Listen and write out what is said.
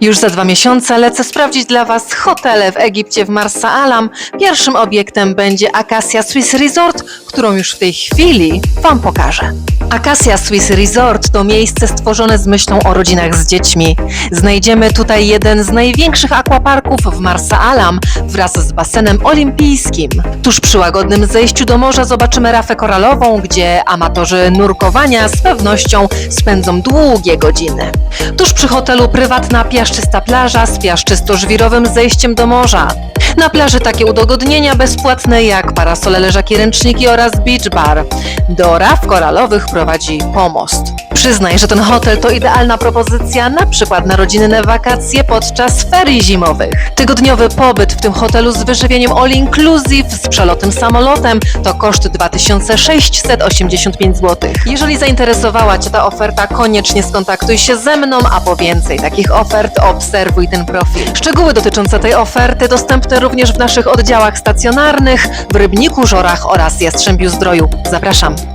Już za dwa miesiące lecę sprawdzić dla Was hotele w Egipcie w Marsa Alam. Pierwszym obiektem będzie Acacia Swiss Resort, którą już w tej chwili Wam pokażę. Acacia Swiss Resort to miejsce stworzone z myślą o rodzinach z dziećmi. Znajdziemy tutaj jeden z największych aquaparków w Marsa Alam wraz z basenem olimpijskim. Tuż przy łagodnym zejściu do morza zobaczymy rafę koralową, gdzie amatorzy nurkowania z pewnością spędzą długie godziny. Tuż przy hotelu prywatna piaszczysta plaża z piaszczysto-żwirowym zejściem do morza. Na plaży takie udogodnienia bezpłatne jak parasole, leżaki, ręczniki oraz beach bar. Do raf koralowych prowadzi pomost. Przyznaj, że ten hotel to idealna propozycja na przykład na rodzinne wakacje podczas ferii zimowych. Tygodniowy pobyt w tym hotelu z wyżywieniem all inclusive z przelotem samolotem to koszt 2685 zł. Jeżeli zainteresowała Cię ta oferta, koniecznie skontaktuj się ze mną, a po więcej takich ofert obserwuj ten profil. Szczegóły dotyczące tej oferty dostępne również w naszych oddziałach stacjonarnych w Rybniku, Żorach oraz Jastrzębiu Zdroju. Zapraszam.